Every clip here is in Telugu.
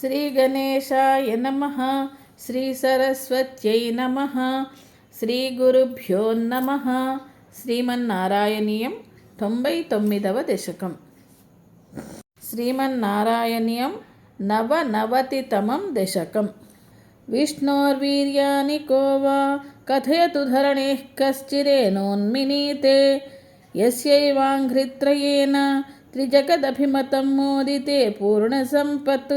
శ్రీగణేశాయ నమ శ్రీసరస్వత్యై నమ శ్రీగురుభ్యో నమ శ్రీమన్నారాయణీయం తొంభై తొమ్మిదవ దశకం శ్రీమన్నారాయణీయం నవనవతితమం దశకం విష్ణోర్వీర్యాని को वा कथयतु धरणेः कश्चिरेणोन्मिनीते यस्यैवाङ्घ्रित्रयेण त्रिजगदभिमतं मोदिते पूर्णसम्पत्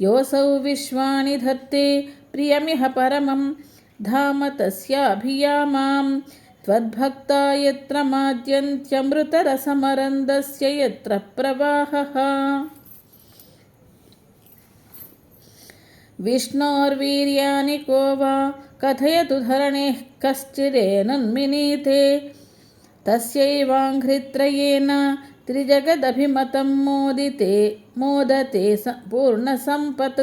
योऽसौ विश्वानि धत्ते प्रियमिह परमं धाम तस्याभियामां त्वद्भक्ता यत्र माद्यन्त्यमृतरसमरन्दस्य यत्र प्रवाहः विष्णोर्वीर्यानि को वा कथयतु धरणेः कश्चिरेनन्मिनीते तस्यैवाङ्घ्रित्रयेण त्रिजगदभिमतं मोदिते मोदते स पूर्णसम्पत्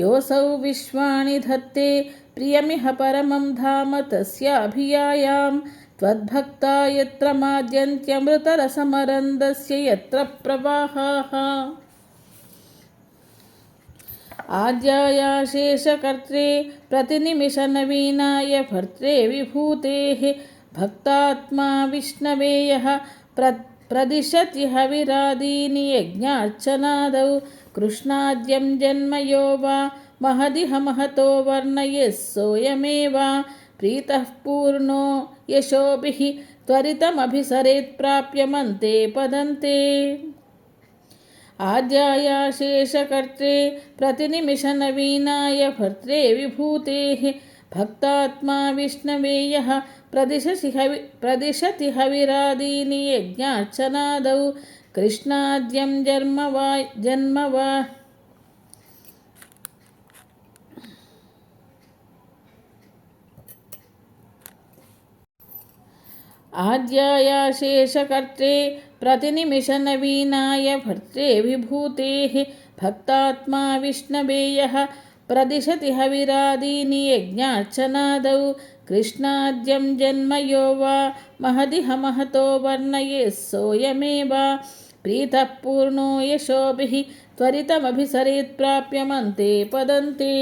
योऽसौ विश्वानि धत्ते प्रियमिह परमं धाम तस्याभियायां त्वद्भक्ता यत्र माद्यन्त्यमृतरसमरन्दस्य यत्र प्रवाहाः आद्यायाशेषकर्त्रे प्रतिनिमिषनवीनाय भर्त्रे विभूतेः भक्तात्मा विष्णवे यः प्र प्रदिशति हविरादीनि यज्ञार्चनादौ। कृष्णाद्यं जन्म यो वा? महदिह महतो वर्णयेः सोऽयमेव। प्रीतः पूर्णो यशोभिः त्वरितमभिसरेत्प्राप्यमन्ते पदन्ते। आद्यायाशेषकर्त्रे प्रतिनिमिषनवीनाय भर्त्रे विभूतेः। भक्तात्मा विष्णवे यः प्रदिशसि हवि प्रदिशति हविरादीनि यज्ञार्चनादौ कृष्णाद्यं जन्म वा जन्म वा आद्यायाशेषकर्त्रे प्रतिनिमिषनवीनाय भर्त्रे विभूतेः भक्तात्मा विष्णवे यः प्रदिशति हविरादीनि यज्ञार्चनादौ कृष्णाद्यं जन्म यो वा महदिह महतो वर्णयेः सोऽयमेव प्रीतः पूर्णो यशोभिः त्वरितमभिसरेत्प्राप्यमन्ते पदन्ते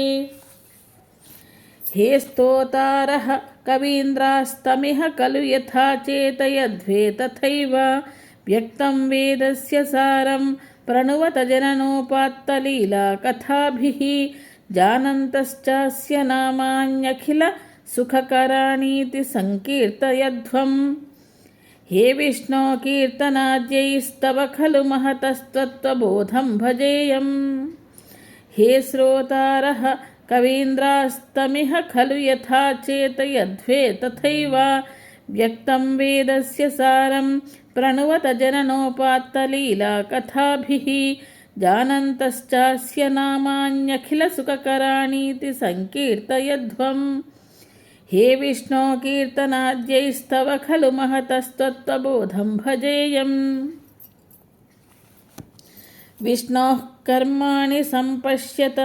हे स्तोतारः कवीन्द्रास्तमिह खलु यथा चेतयध्वे तथैव व्यक्तं वेदस्य सारं प्रणुवत जननोपात्तलीला कथाभिः जानन्तश्चास्य नामान्यखिल सुखकराणीति सङ्कीर्तयध्वम् हे विष्णो, कीर्तनाद्यैस्तव खलु महतस्त्वत्वबोधं भजेयम्। हे श्रोतारः, कवीन्द्रास्तमिह खलु यथा चेतयध्वे तथैव। व्यक्तं वेदस्य सारं प्रणुवत जननोपात्तलीला कथाभिः जानन्तश्चास्य नामान्यखिलसुखकराणीति सङ्कीर्तयध्वम् हे विष्णो कीर्तनाद्यैस्तव खलु महतस्त्वत्वबोधं भजेयम् विष्णोः कर्माणि सम्पश्यत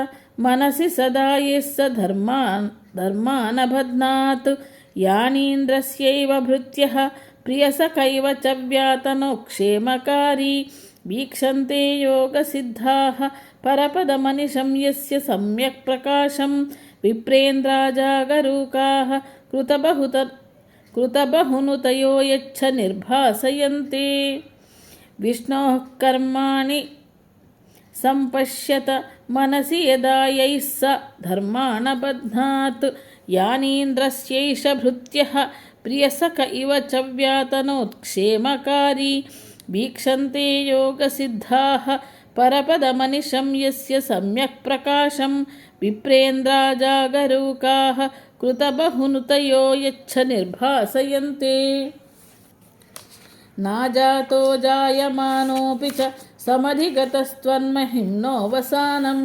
मनसि सदा यः स धर्मान् धर्मानबध्नात् यानीन्द्रस्यैव भृत्यः प्रियसखैव च व्यातनो क्षेमकारी वीक्षन्ते योगसिद्धाः परपदमनिशं यस्य सम्यक् प्रकाशं विप्रेन्द्राजागरूकाः कृतबहुत कृतबहुनुतयो यच्छ निर्भासयन्ते विष्णोः कर्माणि सम्पश्यत मनसि यदा यैः स धर्माणबध्नात् यानीन्द्रस्यैष भृत्यः प्रियसख इव च व्यातनोत्क्षेमकारी वीक्षन्ते योगसिद्धाः परपदमनिशं यस्य सम्यक् प्रकाशं विप्रेन्द्राजागरूकाः कृतबहुनुतयो यच्छ निर्भासयन्ते नाजातो जायमानोऽपि च समधिगतस्त्वन्महिम्नोऽवसानं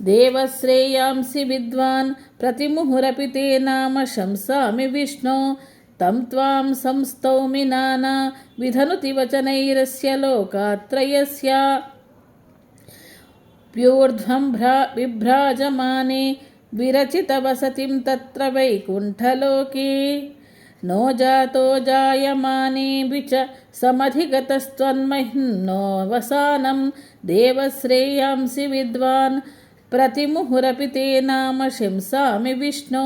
देवश्रेयांसि विद्वान् प्रतिमुहुरपि ते नाम शंसामि विष्णो तं त्वां संस्तौमि नानाविधनुति वचनैरस्य लोकात्रयस्य प्यूर्ध्वं भ्रा बिभ्राजमाने विरचितवसतिं तत्र वैकुण्ठलोके नो जातो जायमानेऽपि च समधिगतस्त्वन्महिम्नोऽवसानं देवश्रेयांसि विद्वान् प्रतिमुहुरपि ते नाम शंसामि विष्णो।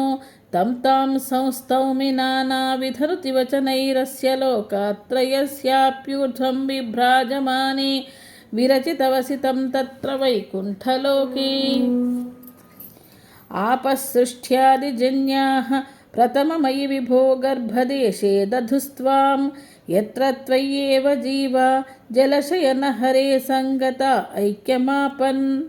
तं तां संस्तौमि नानाविधरुतिवचनैरस्य लोकात्रयस्याप्यूर्ध्वं बिभ्राजमाने विरचितवसितं तत्र वैकुण्ठलोके। आपःसृष्ट्यादिजन्याः प्रथममयि विभो गर्भदेशे दधुस्त्वां यत्र त्वय्येव जीवा, जलशयनहरे सङ्गता ऐक्यमापन्।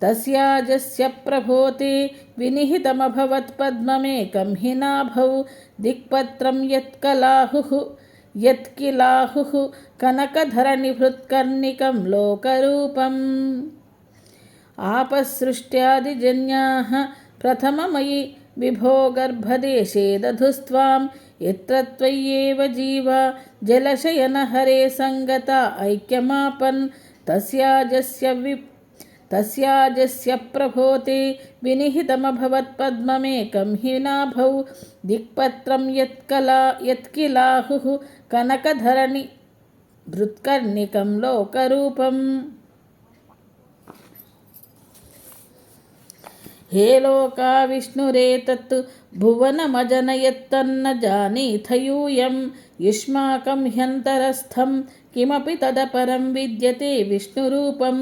तस्याजस्य प्रभोते विनिहितमभवत्पद्ममेकं हि नाभौ दिक्पत्रं यत्कलाहुः यत्किलाहुः कनकधरणिभृत्कर्णिकं लोकरूपम्। आपसृष्ट्यादिजन्याः प्रथममयि विभो गर्भदेशे दधुस्त्वां, यत्र त्वय्येव जीवा जलशयनहरे सङ्गता ऐक्यमापन्, तस्याजस्य वि तस्याजस्य प्रभोते विनिहितमभवत्पद्ममेकं हि नाभौ दिक्पत्रं यत्कला यत्किलाहुः कनकधरणि भृत्कर्णिकं लोकरूपम् हे लोका विष्णुरेतत् भुवनमजनयत्तन्न जानीथ यूयं युष्माकं ह्यन्तरस्थं किमपि तदपरं विद्यते विष्णुरूपं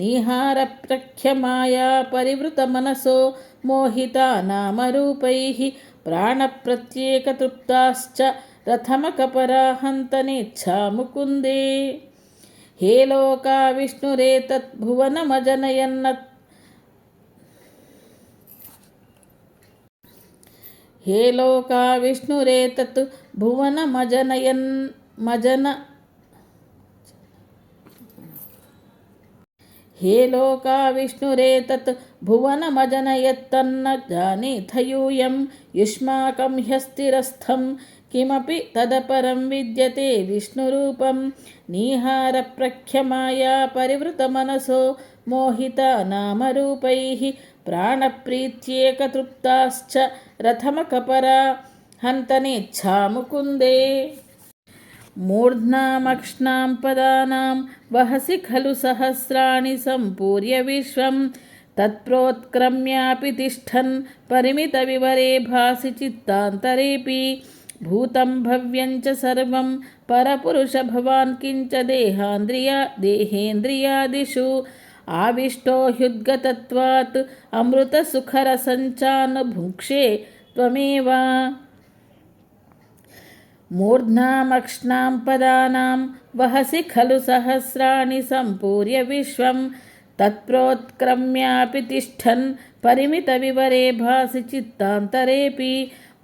निहारप्रख्यमाया परिवृतमनसो मोहिता नामरूपैः प्राणप्रत्येकतृप्ताश्च रथमकपरा हन्तनेच्छा मुकुन्दे हे लोका विष्णुरेतत् भुवनमजनयन्न हे लोका विष्णुरेतत् भुवनमजनयन् मजन ಹೇ ಲೋಕ ವಿಷ್ಣುರೇತತ್ ಭುವನಮಜನಯತ್ತನ್ನ ಜಾನೀಥಯೂಯಂ ಯುಷ್ಮಾಕಂ ಹ್ಯಸ್ಥಿರಸ್ಥಂ కిమపి తదపరం విద్యతే విష్ణురూపం నీహార ప్రఖ్యమాయా పరివృత మనసో మోహిత నామరూపై ప్రాణప్రీత్యేకతృప్తాశ్చ రథమకపరా హంతనేచ్ఛా ముకుందే मूर्ध्नामक्ष्णां पदानां वहसि खलु सहस्राणि सम्पूर्य विश्वं तत्प्रोत्क्रम्यापि तिष्ठन् परिमितविवरे भासि चित्तान्तरेऽपि भूतं भव्यं च सर्वं परपुरुष भवान् किञ्च देहान्द्रिया देहेन्द्रियादिषु आविष्टो ह्युद्गतत्वात् अमृतसुखरसञ्चानुभुङ्क्षे त्वमेव मूर्ध्नामक्ष्णां पदानां वहसि खलु सहस्राणि सम्पूर्य विश्वं तत्प्रोत्क्रम्यापि तिष्ठन् परिमितविवरे भासि चित्तान्तरेऽपि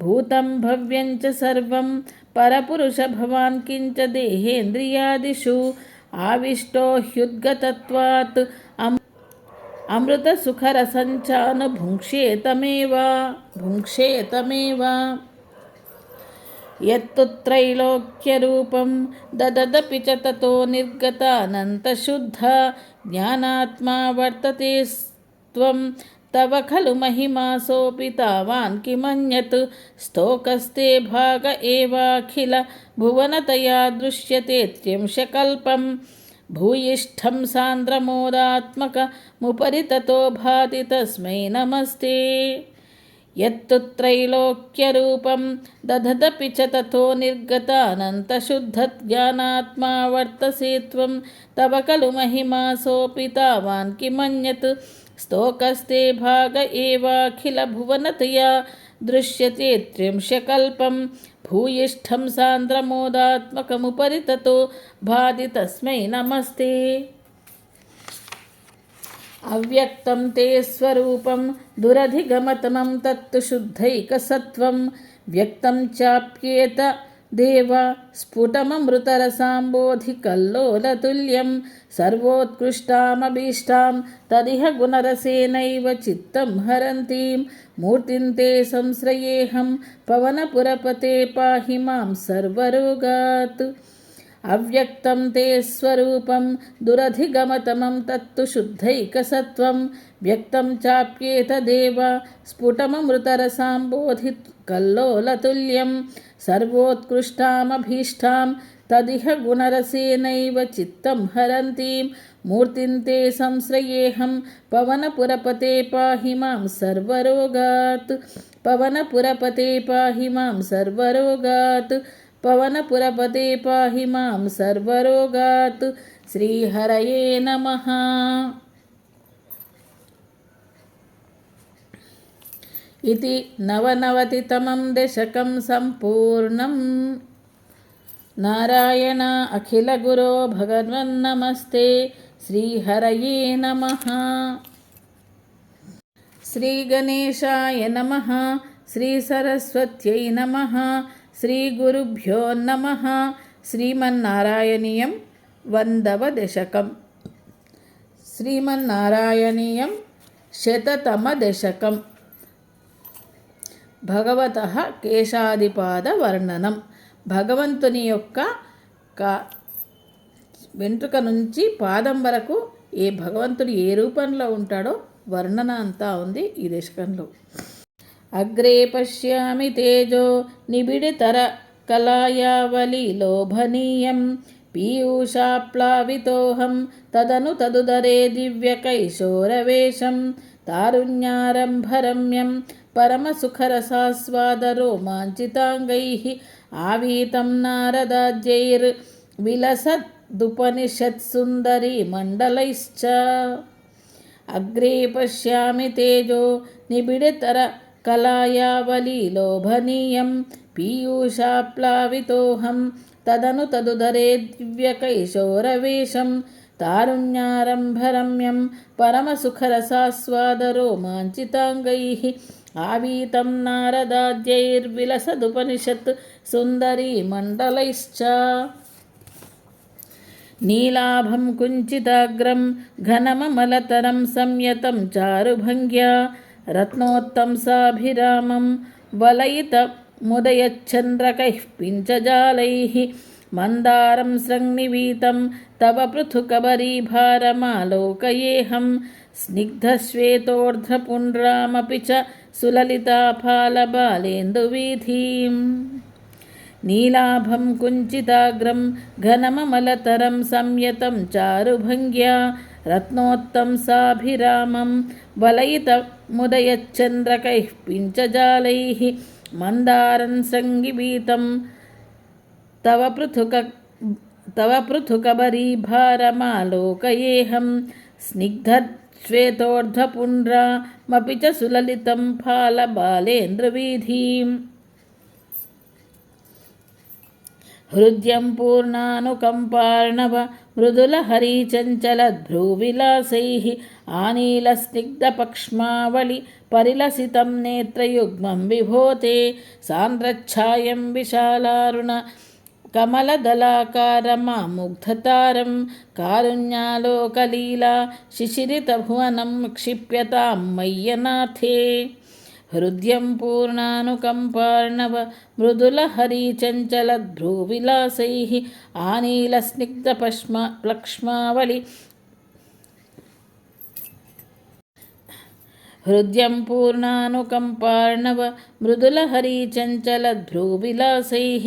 भूतं भव्यं च सर्वं परपुरुष भवान् किञ्च देहेन्द्रियादिषु आविष्टो ह्युद्गतत्वात् अम् अमृतसुखरसञ्चानुभुङ्क्षेतमेव भुङ्क्षेतमेव యత్తు త్రైలోక్యరూపం దదపి చ తతో నిర్గతానంతశుద్ధ జ్ఞానాత్మా వర్తతే స్వం తవ ఖలు మహిమాసోపి తావాన్ కిమన్యత్ స్తోకస్తే భాగ ఏవాఖిల భువనతయా దృశ్యతేత్యంశకల్పం భూయిష్టం సాంద్రమోదాత్మకముపరి తతో భాతి తస్మై నమస్తే यत्तु त्रैलोक्यरूपं दधदपि च ततो निर्गतानन्तशुद्धज्ञानात्मा वर्तसे त्वं, तव खलु महिमासोऽपि तावान् किमन्यत्? स्तोकस्ते भाग एवाखिलभुवनतया दृश्यते त्र्यंशकल्पं, भूयिष्ठं सान्द्रमोदात्मकमुपरि ततो भाति तस्मै नमस्ते। అవ్యక్తం తే స్వరూపం దురధిగమతమం తత్తు శుద్ధైకసత్వం. వ్యక్తం చాప్యేత దేవ స్ఫుటమమృతరసాంబోధికల్లోలతుల్యం. సర్వోత్కృష్టామభీష్టాం తదిహ గుణరసేనైవ చిత్తం హరంతీం. మూర్తిం తే సంశ్రయేహం పవనపురపతే పాహి మాం సర్వరోగాత్. అవ్యక్తం తే స్వరూపం దురధిగమతమం తత్తు శుద్ధైకసత్వం. వ్యక్తం చాప్యేతదేవ స్ఫుటమమృతరసాంబోధి కల్లోలతుల్యం. సర్వోత్కృష్టామభీష్టాం తదిహ గుణరసేనైవ చిత్తం హరంతీం. మూర్తిం తే సంశ్రయేహం పవనపురపతే పాహి మాం సర్వరోగాత్. పవనపురపతే పాహి మాం సర్వరోగాత్. పవనపురపతే పాహి మాం సర్వరోగాత్. శ్రీహరయే నమ. ఇది నవనవతితమం దశకం సంపూర్ణం. నారాయణ అఖిల గురో భగవన్నమస్తే శ్రీహరయే నమ. శ్రీగణేశాయ నమ. శ్రీసరస్వత్యై నమ. శ్రీ గురుభ్యో నమ. శ్రీమన్నారాయణీయం వందవ దశకం. శ్రీమన్నారాయణీయం శతతమ దశకం. భగవత కేశాదిపాద వర్ణనం. భగవంతుని యొక్క కా వెంట్రుక నుంచి పాదం వరకు ఏ భగవంతుడు ఏ రూపంలో ఉంటాడో వర్ణన అంతా ఉంది ఈ దశకంలో. अग्रे पश्यामि तेजो निबिडतरकलायावलिलोभनीयं पीयूषाप्लावितोऽहं तदनु तदुदरे दिव्यकैशोरवेशं तारुण्यारम्भरम्यं परमसुखरसास्वादरोमाञ्चिताङ्गैः आवीतं नारदाज्यैर्विलसद्दुपनिषत्सुन्दरीमण्डलैश्च अग्रे पश्यामि तेजो निबिडतर निबिडतरकलायावलीलोभनीयं पीयूषाप्लावितोऽहं तदनु तदुदरे दिव्यकैशोरवेशं तारुण्यारम्भरम्यं परमसुखरसास्वादरोमाञ्चिताङ्गैः आवीतं नारदाद्यैर्विलसदुपनिषत् सुन्दरी मण्डलैश्च नीलाभं कुञ्चिताग्रं घनममलतरं संयतं चारुभङ्ग्या రత్నోత్తంసాభిరామం వలయిత ముదయచ్చంద్రకైః పించజాలైः మందారం సృగ్నివీతం తవ పృథుకబరీభారమాలోకయేహం స్నిగ్ధశ్వేతోర్ధ్రపుండ్రామపి చ సులలితాఫాలబాలేందువీధీం नीलाभं कुञ्चिताग्रं घनममलतरं संयतं चारुभङ्ग्या रत्नोत्तंसाभिरामं वलयितमुदयच्चन्द्रकैः पिञ्चजालैः मन्दारं सङ्गीतं तव पृथुक तव पृथुकबरीभारमालोकयेऽहं स्निग्धश्वेतोर्ध्वपुण्ड्रामपि च सुललितं फालबालेन्द्रवीधीम् హృద్యం పూర్ణానుకంపార్ణవ మృదుల హరీచంచలద్భ్రూవిలాసై ఆనీలస్నిగ్ధపక్ష్మావళి పరిలసితం నేత్రయుగ్మం విభోతే సాంద్రఛాయం విశాలారుణ కమలదలాకారమాముగ్ధతారం కారుణ్యాలోకలీలా శిశిరితభువనం క్షిప్యతాం మయ్యనాథే हृद्यं पूर्णानुकम्पार्णव मृदुलहरीचञ्चलद्भ्रूविलासैः आनीलस्निग्धपश्मा प्लक्ष्मावलि हृद्यं पूर्णानुकम्पार्णव मृदुलहरीचञ्चलद्भ्रूविलासैः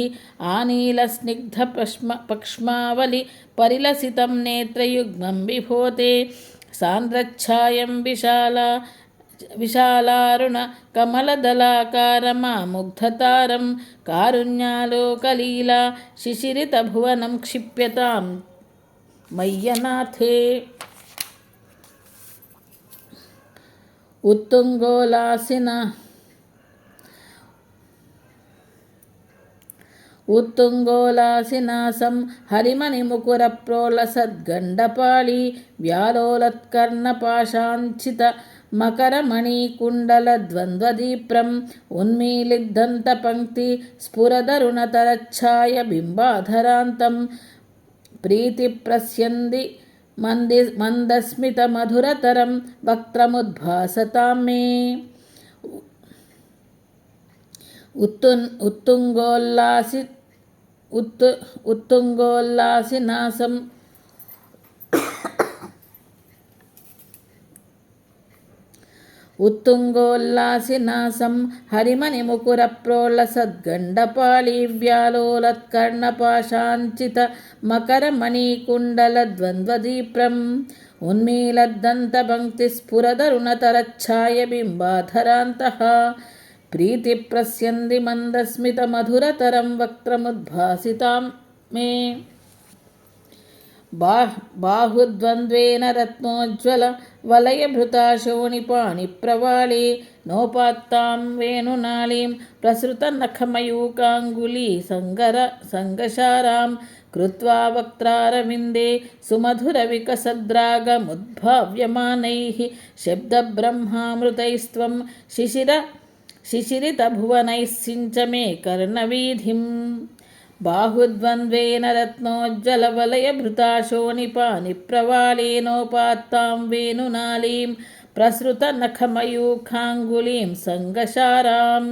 आनीलस्निग्धपश्म पक्ष्मावलि परिलसितं नेत्रयुग्मं विभोते सान्द्रच्छायं विशाला విశాలారుణ కమలదళాకారమాముగ్ధతారం కారుణ్యాలోకలీలా శిశిరితభువనం క్షిప్యతాం. మయ్యనాథే. ఉత్తుంగోలాసిన ఉత్తుంగోలాసినాసం హరిమణిముకుర ప్రోలసద్గండపాళి వ్యాలోలత్కర్ణపాశాంచిత मकरमणिकुण्डलद्वन्द्वदीप्रम् उन्मीलिद्धन्तपङ्क्ति स्फुरदरुणतरच्छाय बिम्बाधरान्तं प्रीतिप्रस्यन्दि मन्दि मन्दस्मितमधुरतरं वक्त्रमुद्भासतां मे उत्तुन् उत्तुङ्गोल्लासि उत्तु उत्तुङ्गोल्लासिनासं ఉత్తుంగోల్లాసినాసం హరిమణిముకుర ప్రోళ సద్గండపాళీవ్యాలోలత్కర్ణపాశాంచిత మకరమణీకుండల ద్వంద్వదీప్రం ఉన్మీలద్దంతభక్తిస్ఫురదరుణతరఛాయబింబాధరాంతః ప్రీతి ప్రస్యంది మందస్మితమధురతరం వక్త్రముద్భాసితాం మే బాహ్ బాహుద్వంద్వేన రత్నోజ్వల వలయభృతాశోణిపాణిప్రవాళీ నోపాత్తాం వేణునాళీం ప్రసృత ప్రసృతనఖమయూకాంగులీ సంగర సంగశారాం కృత్వా వక్త్రారవిందే సుమధుర సుమధురవికసద్రాగముద్భావ్యమానైః శబ్దబ్రహ్మామృతైస్త్వం శిశిర శిశిరితభువనైశ్చించ మే కర్ణవీధిం बाहुद्वन्द्वेन रत्नोज्ज्वलवलयभृता शोणिपानिप्रवालेनोपात्तां वेणुनालीं प्रसृतनखमयूखाङ्गुलीं सङ्गशाराम्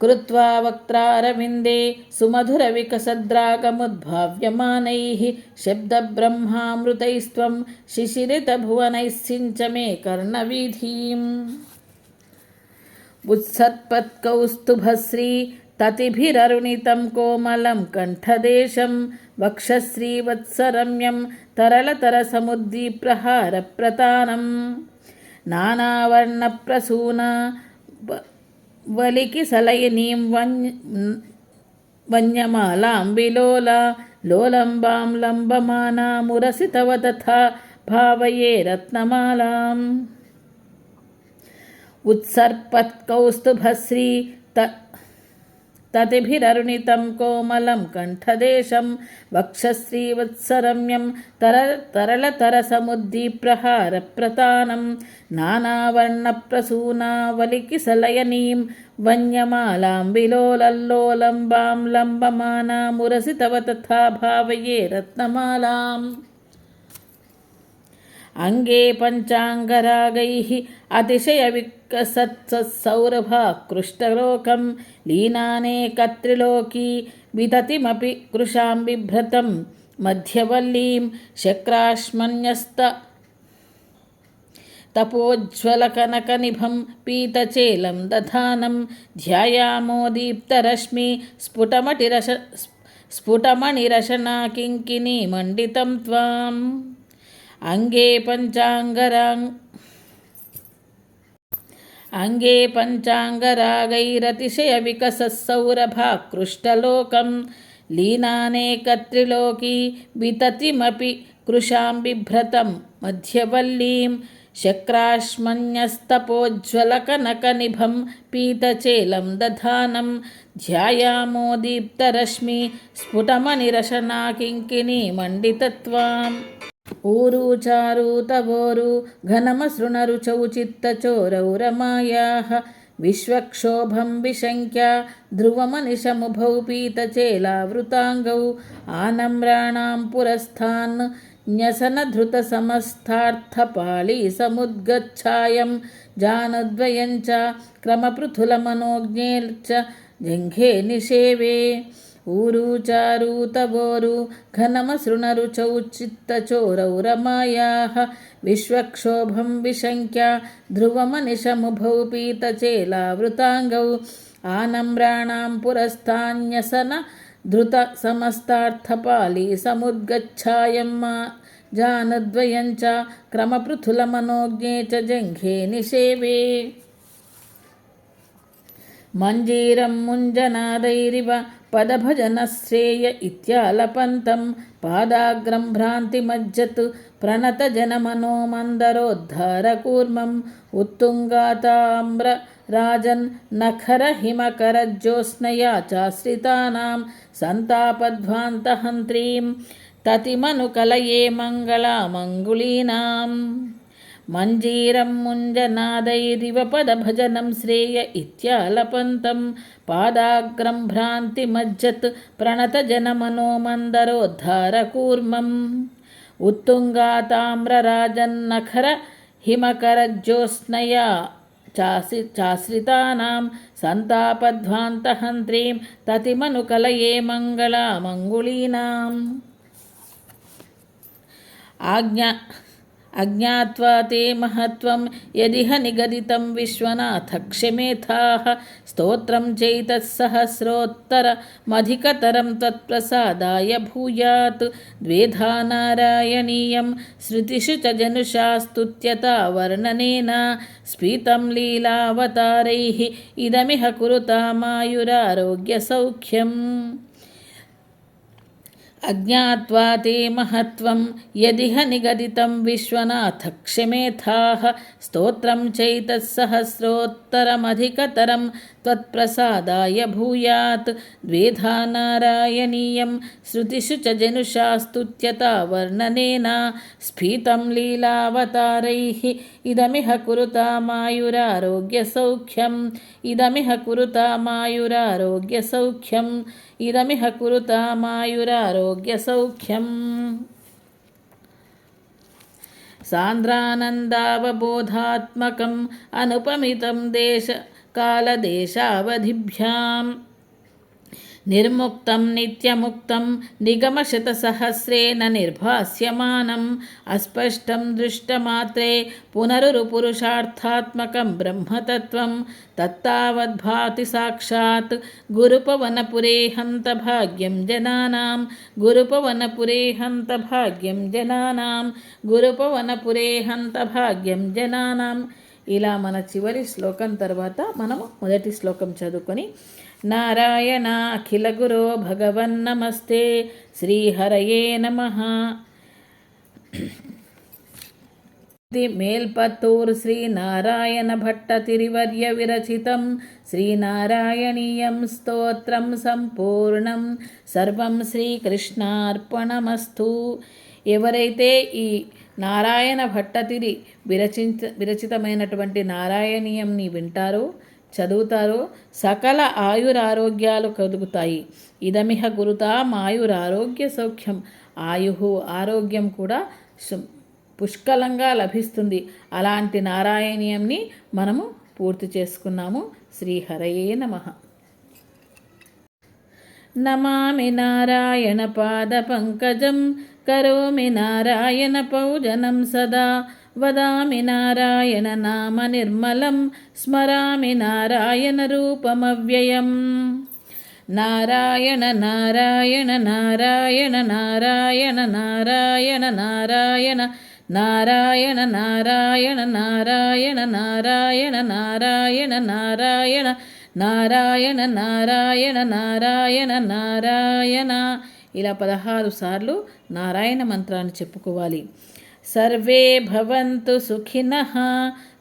कृत्वा वक्त्रारविन्दे सुमधुरविकसद्रागमुद्भाव्यमानैः शब्दब्रह्मामृतैस्त्वं शिशिरितभुवनैः सिञ्च मे कर्णवीधीम् उत्सत्पत्कौस्तुभश्री ततिभिररुणितं कोमलं कण्ठदेशं वक्षश्रीवत्सरम्यं तरलतरसमुद्दीप्रहारप्रतानं नानावर्णप्रसूना वलिकिसलयिनीं वन्य वन्यमालां विलोला लोलम्बां लम्बमानामुरसि तव तथा भावये रत्नमालाम् उत्सर्पत्कौस्तुभश्री त ततिभिररुणितं कोमलं कण्ठदेशं वक्षश्रीवत्सरम्यं तर तरलतरसमुद्दीप्रहारप्रतानं नानावर्णप्रसूनावलिकिसलयनीं वन्यमालां विलोलल्लोलम्बां लम्बमानामुरसि तव तथा भावये रत्नमालाम् अङ्गे पञ्चाङ्गरागैः अतिशयविकसत्सौरभाकृष्टलोकं लीनानेकत्रिलोकी विततिमपि कृशां बिभ्रतं मध्यवल्लीं शक्राश्मन्यस्त तपोज्ज्वलकनकनिभं पीतचेलं दधानं ध्यायामो दीप्तरश्मि स्फुटमटिरश स्फुटमणिरशना किङ्किणीमण्डितं त्वाम् అంగే పంచాంగరాంగ్ అంగే పంచాంగరాగైరతిశయ వికస సౌరభాకృష్టలోకం లీనానేకత్రిలోకీ వితతిమపి కృషాం బిభ్రతం మధ్యవల్లీం. శక్రాశ్మన్యస్తపోజ్వలకనకనిభం పీతచేలం దధానం. ధ్యాయామో దీప్తరశ్మి మండితత్వాం. चारू तवोरु घनमसृणरुचौ चित्तचोरौ रमायाः विश्वक्षोभं विशङ्क्या ध्रुवमनिशमुभौ पीतचेलावृताङ्गौ आनम्राणां पुरस्थान् न्यसनधृतसमस्थार्थपाळी समुद्गच्छायं जानद्वयं च क्रमपृथुलमनोज्ञेर्च जङ्घे निषेवे ಊರು ಚಾರು ತಬೋರು ಘನಮಸೃಣರು ಚೌ ಚಿತ್ತಚೋರೌರಮಾಯಾಹ ವಿಶ್ವಕ್ಷೋಭಂ ವಿಶಂಕ್ಯ ಧ್ರುವಮನಿಶಮುಭೌ ಪೀತಚೇಲಾವೃತಾಂಗೌ ಆನಮ್ರಾಣಾಂ ಪುರಸ್ಥಾನ್ಯಸನ ధృత సమస్తార్థపాళీ సముద్గచ్చాయం మా జానద్వయంచ క్రమపృథులమనోజ్ఞే చ జంఘే నిషేవే మంజీరం ముంజనాదైరివ पदभजनश्रेय इत्यालपन्तं पादाग्रं भ्रान्तिमज्जत् प्रणतजनमनो मन्दरोद्धारकूर्मम् उत्तुङ्गाताम्रराजन् नखरहिमकरज्योत्स्नया चाश्रितानां सन्तापध्वान्तहन्त्रीं ततिमनुकलये मङ्गलामङ्गुलीनाम् मञ्जीरं मुञ्जनादैरिव पदभजनं श्रेय इत्यालपन्तं पादाग्रं भ्रान्तिमज्जत् प्रणतजनमनो मन्दरोद्धारकूर्मम् उत्तुङ्गाताम्रराजन्नखर हिमकरज्योत्स्नया चासि चाश्रितानां सन्तापध्वान्तहन्त्रीं ततिमनुकलये मङ्गलामङ्गुलीनाम् आज्ञा अज्ञात्वा ते महत्त्वं यदिह निगदितं विश्वनाथ क्षमेथाः स्तोत्रं चैतत्सहस्रोत्तरमधिकतरं त्वत्प्रसादाय भूयात् द्वेधा नारायणीयं श्रुतिषु च जनुषा स्तुत्यता वर्णनेन स्फीतं लीलावतारैः इदमिह कुरुतामायुरारोग्यसौख्यम् अज्ञात्वा ते महत्त्वं यदिह निगदितं विश्वनाथ क्षमेथाः स्तोत्रं चैतत्सहस्रोत्तरमधिकतरं त्वत्प्रसादाय भूयात्। द्वेधा नारायणीयं श्रुतिषु च जनुषा स्तुत्यता वर्णनेन स्फीतं लीलावतारैः। इदमिह कुरुतामायुरारोग्यसौख्यम्। इदमिह कुरुतामायुरारोग्यसौख्यम्। इदमिह कुरुतामायुरारोग्यसौख्यम् सान्द्रानन्दावबोधात्मकम् अनुपमितं देशकालदेशावधिभ्याम् నిర్ముక్తం నిత్యముక్తం నిగమశతసహస్రేణ నిర్భాస్యమానం. అస్పష్టం దృష్టమాత్రే పునరుపురుషార్థాత్మకం బ్రహ్మతత్వం. తత్తావద్భాతి సాక్షాత్ గురుపవనపురే హంత భాగ్యం జనానాం. గురుపవనపురే హంత భాగ్యం జనానాం. గురుపవనపురే హంత భాగ్యం జనానాం. ఇలా మన చివరి శ్లోకం తర్వాత మనము మొదటి శ్లోకం చదువుకొని నారాయణ అఖిల గురో భగవన్నమస్తే శ్రీహరయే నమ. మేల్పత్తూర్ శ్రీనారాయణ భట్ట తిరివర్య విరచితం. శ్రీనారాయణీయం స్తోత్రం సంపూర్ణం. సర్వం శ్రీకృష్ణార్పణమస్తు ఎవరైతే ఈ నారాయణ భట్టతిరి విరచించ విరచితమైనటువంటి నారాయణీయంని వింటారో చదువుతారో సకల ఆయురారోగ్యాలు కలుగుతాయి ఇదమిహ గురుతా మాయురారోగ్య సౌఖ్యం. ఆయు ఆరోగ్యం కూడా పుష్కలంగా లభిస్తుంది. అలాంటి నారాయణీయంని మనము పూర్తి చేసుకున్నాము. శ్రీహరయే నమ. నమామి నారాయణ పాద పంకజం. కరోమి నారాయణ పౌజనం సదా. వదామి నారాయణ నామ నిర్మలం స్మరామి నారాయణ రూపమవ్యయం నారాయణ నారాయణ నారాయణ నారాయణ నారాయణ నారాయణ నారాయణ నారాయణ నారాయణ నారాయణ నారాయణ నారాయణ నారాయణ నారాయణ నారాయణ నారాయణ ఇలా పదహారు సార్లు నారాయణ మంత్రాన్ని చెప్పుకోవాలి सर्वे भवन्तु सुखिनः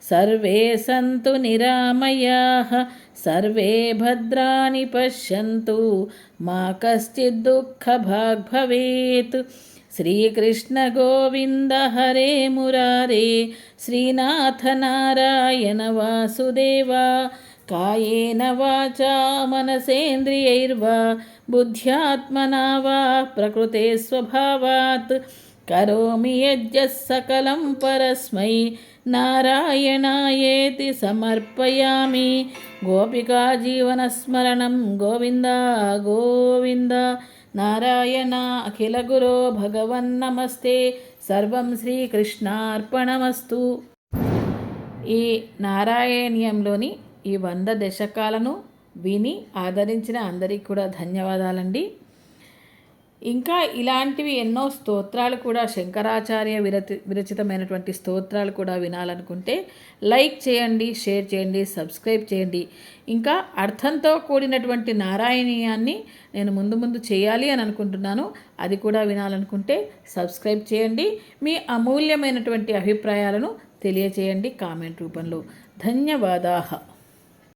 सर्वे सन्तु निरामयाः सर्वे भद्राणि पश्यन्तु मा कश्चिद्दुःखभाग् भवेत् श्रीकृष्णगोविन्द हरे मुरारे श्रीनाथनारायणवासुदेवा कायेन वाचा मनसेन्द्रियैर्वा बुद्ध्यात्मना वा प्रकृते स्वभावात् కరోమి యజ్ఞ సకలం పరస్మై. నారాయణాయేతి సమర్పయామి. గోపికా జీవనస్మరణం గోవింద గోవింద. నారాయణ అఖిల గురో భగవన్నమస్తే సర్వం శ్రీకృష్ణార్పణమస్తు. ఈ నారాయణీయంలోని ఈ వంద దశకాలను విని ఆదరించిన అందరికీ కూడా ధన్యవాదాలండి. ఇంకా ఇలాంటివి ఎన్నో స్తోత్రాలు కూడా శంకరాచార్య విరచి విరచితమైనటువంటి స్తోత్రాలు కూడా వినాలనుకుంటే లైక్ చేయండి షేర్ చేయండి సబ్స్క్రైబ్ చేయండి. ఇంకా అర్థంతో కూడినటువంటి నారాయణీయాన్ని నేను ముందు ముందు చేయాలి అని అనుకుంటున్నాను. అది కూడా వినాలనుకుంటే సబ్స్క్రైబ్ చేయండి. మీ అమూల్యమైనటువంటి అభిప్రాయాలను తెలియచేయండి కామెంట్ రూపంలో. ధన్యవాదాహ